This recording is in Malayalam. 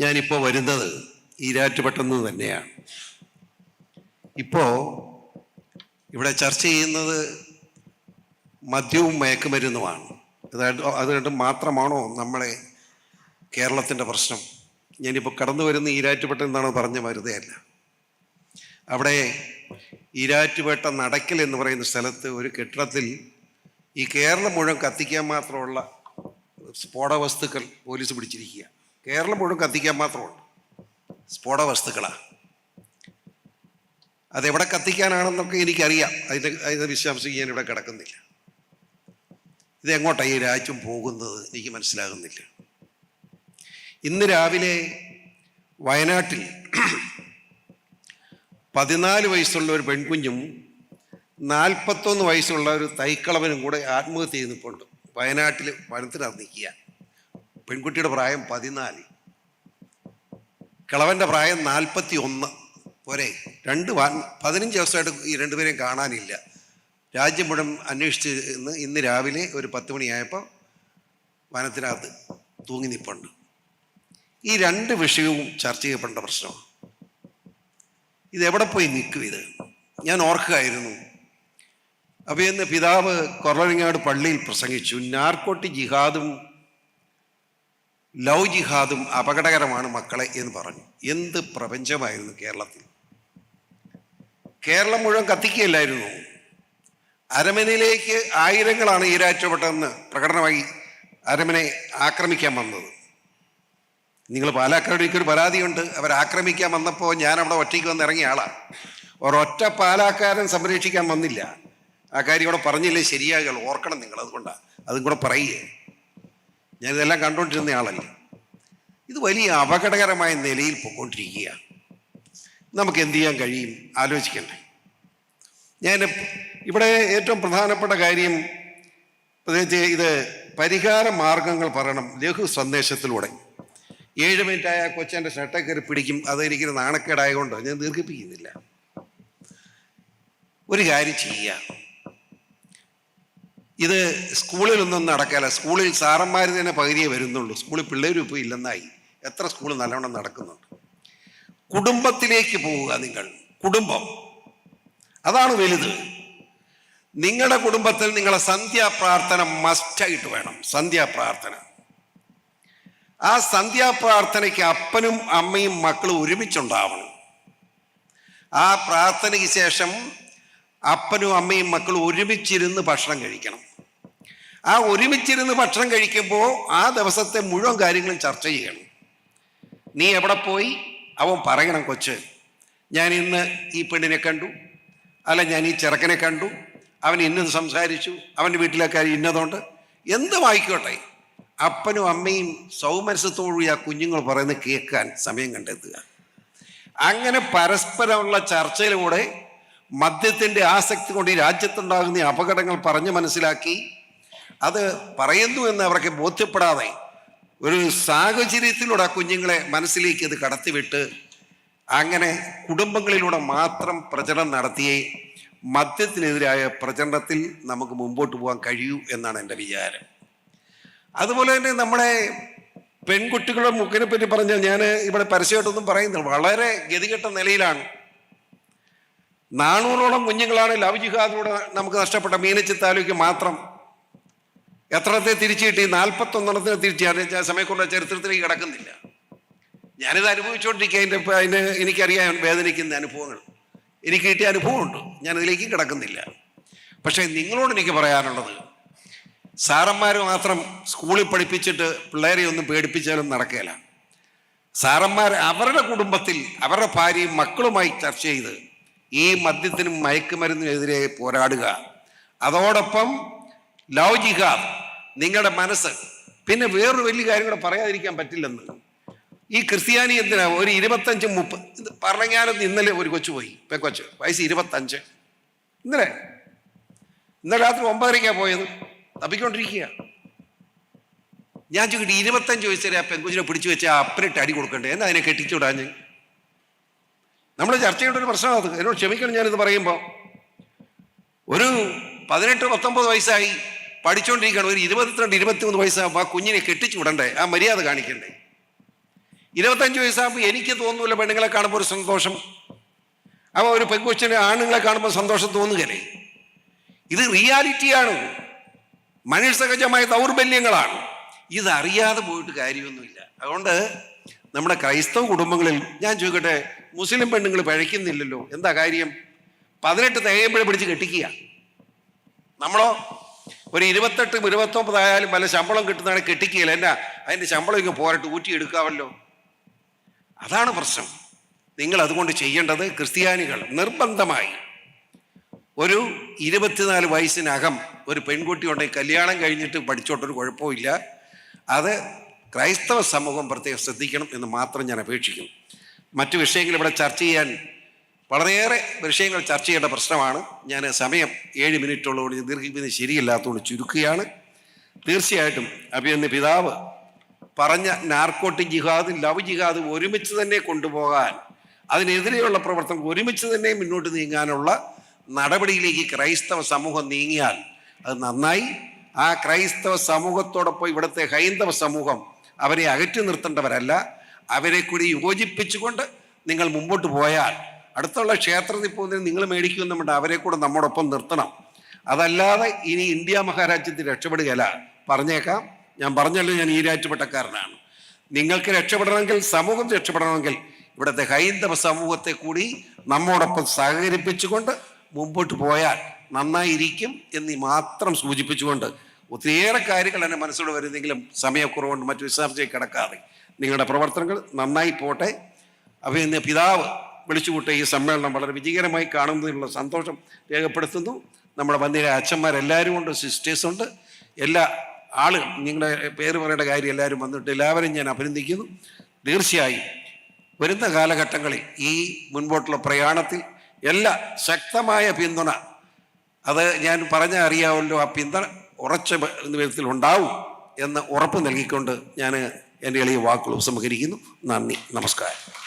ഞാനിപ്പോൾ വരുന്നത് ഈരാറ്റുപെട്ടെന്ന് തന്നെയാണ്. ഇപ്പോൾ ഇവിടെ ചർച്ച ചെയ്യുന്നത് മദ്യവും മയക്കുമരുന്നുമാണ്. അതായത് അതുകൊണ്ട് മാത്രമാണോ നമ്മളെ കേരളത്തിന്റെ പ്രശ്നം? ഞാനിപ്പോൾ കടന്നു വരുന്ന ഈരാറ്റുപേട്ട എന്നാണ് പറഞ്ഞ വെറുതെയല്ല അവിടെ ഈരാറ്റുപേട്ട നടക്കൽ എന്ന് പറയുന്ന സ്ഥലത്ത് ഒരു കെട്ടിടത്തിൽ ഈ കേരളം മുഴുവൻ കത്തിക്കാൻ മാത്രമുള്ള സ്ഫോട വസ്തുക്കൾ പോലീസ് പിടിച്ചിരിക്കുക കേരളം മുഴുവൻ കത്തിക്കാൻ മാത്രമുണ്ട് സ്ഫോട വസ്തുക്കളാണ് അതെവിടെ കത്തിക്കാനാണെന്നൊക്കെ എനിക്കറിയാം. അതിന്റെ അതിനെ വിശ്വാസിക്കാൻ ഇവിടെ കിടക്കുന്നില്ല. ഇതെങ്ങോട്ടാണ് ഈ രാജ്യം പോകുന്നത് എനിക്ക് മനസ്സിലാകുന്നില്ല. ഇന്ന് രാവിലെ വയനാട്ടിൽ പതിനാല് വയസ്സുള്ള ഒരു പെൺകുഞ്ഞും നാൽപ്പത്തൊന്ന് വയസ്സുള്ള ഒരു തൈക്കളവനും കൂടെ ആത്മഹത്യ ചെയ്യുന്നിപ്പുണ്ട് വയനാട്ടിൽ വനത്തിനകത്ത് പെൺകുട്ടിയുടെ പ്രായം പതിനാല്. കിളവന്റെ പ്രായം നാൽപ്പത്തി ഒന്ന് പോരെ? രണ്ട് പതിനഞ്ച് ദിവസമായിട്ട് ഈ രണ്ടുപേരെയും കാണാനില്ല. രാജ്യം മുഴുവൻ അന്വേഷിച്ച് ഇന്ന് ഇന്ന് രാവിലെ ഒരു പത്ത് മണിയായപ്പോൾ വനത്തിനകത്ത് തൂങ്ങി നിൽപ്പുണ്ട് ഈ രണ്ട് വിഷയവും ചർച്ച ചെയ്യപ്പെടേണ്ട പ്രശ്നമാണ്. ഇത് എവിടെ പോയി നിൽക്കും ഇത്? ഞാൻ ഓർക്കുകയായിരുന്നു. അപ്പോൾ ഇന്ന് പിതാവ് കൊറവങ്ങാട് പള്ളിയിൽ പ്രസംഗിച്ചു. നാർക്കോട്ടി ജിഹാദും ലവ് ജിഹാദും അപകടകരമാണ് മക്കളെ എന്ന് പറഞ്ഞു. എന്ത് പ്രപഞ്ചമായിരുന്നു കേരളത്തിൽ? കേരളം മുഴുവൻ കത്തിക്കുകയല്ലായിരുന്നു. അരമനയിലേക്ക് ആയിരങ്ങളാണ് ഈരാറ്റപ്പെട്ടതെന്ന് പ്രകടനമായി അരമനെ ആക്രമിക്കാൻ വന്നത്. നിങ്ങൾ പാലാക്കാട് എനിക്കൊരു പരാതിയുണ്ട്. അവർ ആക്രമിക്കാൻ വന്നപ്പോൾ ഞാൻ അവിടെ ഒറ്റയ്ക്ക് വന്ന് ഇറങ്ങിയ ആളാണ് ഒരൊറ്റ പാലാക്കാരൻ സംരക്ഷിക്കാൻ വന്നില്ല. ആ കാര്യം ഇവിടെ പറഞ്ഞില്ലേ ശരിയാകൾ ഓർക്കണം നിങ്ങൾ അതുകൊണ്ടാണ് അതും കൂടെ പറയുകയെ ഞാനിതെല്ലാം കണ്ടുകൊണ്ടിരുന്ന ആളല്ലേ. ഇത് വലിയ അപകടകരമായ നിലയിൽ പോയിക്കൊണ്ടിരിക്കുകയാണ് നമുക്ക് എന്ത് ചെയ്യാൻ കഴിയും? ആലോചിക്കണ്ടേ. ഞാൻ ഇവിടെ ഏറ്റവും പ്രധാനപ്പെട്ട കാര്യം പ്രത്യേകിച്ച് ഇത് പരിഹാര മാർഗങ്ങൾ പറയണം. ലഘു സന്ദേശത്തിലൂടെ. ഏഴ് മിനിറ്റായ കൊച്ചന്റെ ഷർട്ടേ കയറി പിടിക്കും. അതെനിക്കൊരു നാണക്കേടായതുകൊണ്ട് ഞാൻ ദീർഘിപ്പിക്കുന്നില്ല. ഒരു കാര്യം ചെയ്യുക ഇത് സ്കൂളിലൊന്നും നടക്കില്ല. സ്കൂളിൽ സാറന്മാർ തന്നെ പകുതിയെ വരുന്നുള്ളൂ. സ്കൂളിൽ പിള്ളേരും ഇപ്പോൾ ഇല്ലെന്നായി. എത്ര സ്കൂൾ നല്ലവണ്ണം നടക്കുന്നുണ്ട്. കുടുംബത്തിലേക്ക് പോവുക നിങ്ങൾ. കുടുംബം. അതാണ് വലുത്. നിങ്ങളുടെ കുടുംബത്തിൽ നിങ്ങളെ സന്ധ്യാപ്രാർത്ഥന മസ്റ്റായിട്ട് വേണം. സന്ധ്യാപ്രാർത്ഥന. ആ സന്ധ്യാപ്രാർത്ഥനയ്ക്ക് അപ്പനും അമ്മയും മക്കളും ഒരുമിച്ചുണ്ടാവണം. ആ പ്രാർത്ഥനയ്ക്ക് ശേഷം അപ്പനും അമ്മയും മക്കളും ഒരുമിച്ചിരുന്ന് ഭക്ഷണം കഴിക്കണം. ആ ഒരുമിച്ചിരുന്ന് ഭക്ഷണം കഴിക്കുമ്പോൾ ആ ദിവസത്തെ മുഴുവൻ കാര്യങ്ങളും ചർച്ച ചെയ്യണം. നീ എവിടെ പോയി? അവൻ പറയണം കൊച്ച്. ഞാൻ ഇന്ന് ഈ പെണ്ണിനെ കണ്ടു. അല്ല ഞാൻ ഈ ചെറുക്കനെ കണ്ടു. അവൻ ഇന്നത് സംസാരിച്ചു. അവന്റെ വീട്ടിലൊക്കെ ഇന്നതുകൊണ്ട് എന്ത് വായിക്കോട്ടെ? അപ്പനും അമ്മയും സൗമനസ്സത്തോടു ആ കുഞ്ഞുങ്ങൾ പറയുന്നത് കേൾക്കാൻ സമയം കണ്ടെത്തുക. അങ്ങനെ പരസ്പരമുള്ള ചർച്ചയിലൂടെ മദ്യത്തിന്റെ ആസക്തി കൊണ്ട് ഈ രാജ്യത്തുണ്ടാകുന്ന അപകടങ്ങൾ പറഞ്ഞു മനസ്സിലാക്കി അത് പറയുന്നു എന്ന് അവർക്ക് ബോധ്യപ്പെടാതെ ഒരു സാഹചര്യത്തിലൂടെ ആ കുഞ്ഞുങ്ങളെ മനസ്സിലേക്ക് ഇത് കടത്തിവിട്ട് അങ്ങനെ കുടുംബങ്ങളിലൂടെ മാത്രം പ്രചരണം നടത്തിയേ മദ്യത്തിനെതിരായ പ്രചരണത്തിൽ നമുക്ക് മുമ്പോട്ട് പോകാൻ കഴിയൂ എന്നാണ് എന്റെ വിചാരം. അതുപോലെ തന്നെ നമ്മളെ പെൺകുട്ടികളുടെ മുക്കിനെ പറ്റി പറഞ്ഞാൽ ഞാൻ ഇവിടെ പരസ്യമായിട്ടൊന്നും പറയുന്നില്ല. വളരെ ഗതികെട്ട നിലയിലാണ്. നാനൂറോളം കുഞ്ഞുങ്ങളാണ് ലവ് ജിഹാദിലൂടെ നമുക്ക് നഷ്ടപ്പെട്ട മീനച്ചി താലൂക്ക് മാത്രം എത്രത്തെ തിരിച്ചു കിട്ടി? നാൽപ്പത്തൊന്നെണ്ണത്തിന് തിരിച്ചു. ഞാൻ സമയക്കുള്ള ചരിത്രത്തിലേക്ക് കിടക്കുന്നില്ല. ഞാനിത് അനുഭവിച്ചുകൊണ്ടിരിക്കുക അതിന്റെ അതിന് എനിക്കറിയാൻ വേദനിക്കുന്ന അനുഭവങ്ങൾ. എനിക്ക് കിട്ടിയ അനുഭവമുണ്ട്. ഞാനതിലേക്ക് കിടക്കുന്നില്ല. പക്ഷേ നിങ്ങളോട് എനിക്ക് പറയാനുള്ളത് സാറന്മാർ മാത്രം സ്കൂളിൽ പഠിപ്പിച്ചിട്ട് പിള്ളേരെ ഒന്നും പേടിപ്പിച്ചാലും നടക്കില്ല സാറന്മാർ അവരുടെ കുടുംബത്തിൽ അവരുടെ ഭാര്യയും മക്കളുമായി ചർച്ച ചെയ്ത് ഈ മദ്യത്തിനും മയക്കുമരുന്നിനെതിരെ പോരാടുക. അതോടൊപ്പം ലവ് നിങ്ങളുടെ മനസ്സ്. പിന്നെ വേറൊരു വലിയ കാര്യം കൂടെ പറയാതിരിക്കാൻ പറ്റില്ലെന്ന്. ഈ ക്രിസ്ത്യാനി എന്തിനാ? ഒരു ഇരുപത്തഞ്ച് മുപ്പത് പറഞ്ഞാലും ഇന്നലെ ഒരു കൊച്ചു പോയി. കൊച്ച് വയസ്സ് ഇരുപത്തഞ്ച്. ഇന്നലെ? ഇന്നലെ രാത്രി ഒമ്പതരയ്ക്കാണ് പോയത്. തപ്പിക്കൊണ്ടിരിക്കുക ഞാൻ ചോദിക്കട്ടെ ഇരുപത്തഞ്ച് വയസ്സിലെ ആ പെൺകുച്ചിനെ പിടിച്ചു വെച്ച് ആ അപ്പനിട്ട് അടി കൊടുക്കണ്ടേ? എന്നാ അതിനെ കെട്ടിച്ചുവിടാഞ്ഞ് നമ്മൾ ചർച്ച ചെയ്യേണ്ട ഒരു പ്രശ്നമാണ് അത്. എന്നോട് ക്ഷമിക്കണം ഞാനിത് പറയുമ്പോൾ ഒരു പതിനെട്ട് പത്തൊമ്പത് വയസ്സായി. പഠിച്ചുകൊണ്ടിരിക്കുകയാണ് ഒരു ഇരുപത്തിരണ്ട് ഇരുപത്തിമൂന്ന് വയസ്സാകുമ്പോൾ ആ കുഞ്ഞിനെ കെട്ടിച്ചു വിടണ്ടേ? ആ മര്യാദ കാണിക്കണ്ടേ? ഇരുപത്തഞ്ച് വയസ്സാകുമ്പോൾ എനിക്ക് തോന്നൂല പെണ്ണുങ്ങളെ കാണുമ്പോൾ ഒരു സന്തോഷം. അപ്പോൾ ഒരു പെൺകൊച്ചിന് ആണുങ്ങളെ കാണുമ്പോൾ സന്തോഷം തോന്നുകയല്ലേ? ഇത് റിയാലിറ്റിയാണ്. മനുഷ്യസഹജമായ ദൗർബല്യങ്ങളാണ്. ഇതറിയാതെ പോയിട്ട് കാര്യമൊന്നുമില്ല. അതുകൊണ്ട് നമ്മുടെ ക്രൈസ്തവ കുടുംബങ്ങളിൽ ഞാൻ ചോദിക്കട്ടെ മുസ്ലിം പെണ്ണുങ്ങൾ പഴയ്ക്കുന്നില്ലല്ലോ? എന്താ കാര്യം? പതിനെട്ട് തേയമ്പഴ പിടിച്ച് കെട്ടിക്കുക. നമ്മളോ? ഒരു ഇരുപത്തെട്ടും ഇരുപത്തൊമ്പതായാലും വല്ല ശമ്പളം കിട്ടുന്നതാണ് കെട്ടിക്കുകയില്ല എന്നാ? അതിന്റെ ശമ്പളം ഇങ്ങ് പോരട്ട് ഊറ്റിയെടുക്കാമല്ലോ അതാണ് പ്രശ്നം. നിങ്ങൾ അതുകൊണ്ട് ചെയ്യേണ്ടത് ക്രിസ്ത്യാനികൾ നിർബന്ധമായി ഒരു ഇരുപത്തിനാല് വയസ്സിനകം ഒരു പെൺകുട്ടി ഉണ്ടെങ്കിൽ കല്യാണം കഴിഞ്ഞിട്ട് പഠിച്ചോട്ടൊരു കുഴപ്പമില്ല. അത് ക്രൈസ്തവ സമൂഹം പ്രത്യേകം ശ്രദ്ധിക്കണം എന്ന് മാത്രം ഞാൻ അപേക്ഷിക്കുന്നു. മറ്റു വിഷയങ്ങൾ ഇവിടെ ചർച്ച ചെയ്യാൻ വളരെയേറെ വിഷയങ്ങൾ ചർച്ച ചെയ്യേണ്ട പ്രശ്നമാണ്. ഞാൻ സമയം ഏഴ് മിനിറ്റുള്ളതുകൊണ്ട് ഞാൻ ദീർഘിപ്പിക്കുന്നത് ശരിയല്ലാത്തതുകൊണ്ട് ചുരുക്കുകയാണ്. തീർച്ചയായിട്ടും അഭിയന്ന് പിതാവ് പറഞ്ഞ നാർക്കോട്ടിക് ജിഹാദ് ലവ് ജിഹാദ് ഒരുമിച്ച് തന്നെ കൊണ്ടുപോകാൻ അതിനെതിരെയുള്ള പ്രവർത്തനം ഒരുമിച്ച് തന്നെ മുന്നോട്ട് നീങ്ങാനുള്ള നടപടിയിലേക്ക് ക്രൈസ്തവ സമൂഹം നീങ്ങിയാൽ അത് നന്നായി. ആ ക്രൈസ്തവ സമൂഹത്തോടൊപ്പം ഇവിടുത്തെ ഹൈന്ദവ സമൂഹം അവരെ അകറ്റി നിർത്തേണ്ടവരല്ല. അവരെ കൂടി യോജിപ്പിച്ചുകൊണ്ട് നിങ്ങൾ മുമ്പോട്ട് പോയാൽ അടുത്തുള്ള ക്ഷേത്രത്തിൽ പോകുന്നതിന് നിങ്ങൾ മേടിക്കുമെന്നുണ്ട് അവരെ കൂടെ നമ്മോടൊപ്പം നിർത്തണം. അതല്ലാതെ ഇനി ഇന്ത്യ മഹാരാജ്യത്തിൽ രക്ഷപ്പെടുകയല്ല. പറഞ്ഞേക്കാം. ഞാൻ പറഞ്ഞല്ലോ ഞാൻ ഈ രാജ്യപ്പെട്ടക്കാരനാണ് നിങ്ങൾക്ക് രക്ഷപ്പെടണമെങ്കിൽ സമൂഹം രക്ഷപ്പെടണമെങ്കിൽ ഇവിടുത്തെ ഹൈന്ദവ സമൂഹത്തെ കൂടി നമ്മോടൊപ്പം സഹകരിപ്പിച്ചുകൊണ്ട് മുമ്പോട്ട് പോയാൽ നന്നായിരിക്കും എന്ന് മാത്രം സൂചിപ്പിച്ചുകൊണ്ട് ഒത്തിരിയേറെ കാര്യങ്ങൾ എന്റെ മനസ്സിലൂടെ വരുന്നെങ്കിലും സമയക്കുറവുകൊണ്ട് മറ്റു വിശദാംശത്തേക്ക് കിടക്കാതെ നിങ്ങളുടെ പ്രവർത്തനങ്ങൾ നന്നായി പോട്ടെ. അഭിനന്ദ പിതാവ് വിളിച്ചുകൂട്ടിയ ഈ സമ്മേളനം വളരെ വിജയകരമായി കാണുന്നതിനുള്ള സന്തോഷം രേഖപ്പെടുത്തുന്നു. നമ്മുടെ വന്നിര അച്ഛന്മാരെല്ലാവരും ഉണ്ട് സിസ്റ്റേഴ്സ് ഉണ്ട്. എല്ലാ ആളുകൾ നിങ്ങളുടെ പേര് പറയേണ്ട കാര്യം എല്ലാവരും വന്നിട്ട് എല്ലാവരും ഞാൻ അഭിനന്ദിക്കുന്നു. തീർച്ചയായും വരുന്ന കാലഘട്ടങ്ങളിൽ ഈ മുൻപോട്ടുള്ള പ്രയാണത്തിൽ എല്ലാ ശക്തമായ പിന്തുണ അത് ഞാൻ പറഞ്ഞ അറിയാമല്ലോ ആ പിന്തുണ ഉറച്ച വിധത്തിൽ ഉണ്ടാവും എന്ന് ഉറപ്പ് നൽകിക്കൊണ്ട് ഞാൻ എന്റെ എളിയ വാക്കുകൾ ഉപസംഹരിക്കുന്നു. നന്ദി നമസ്കാരം.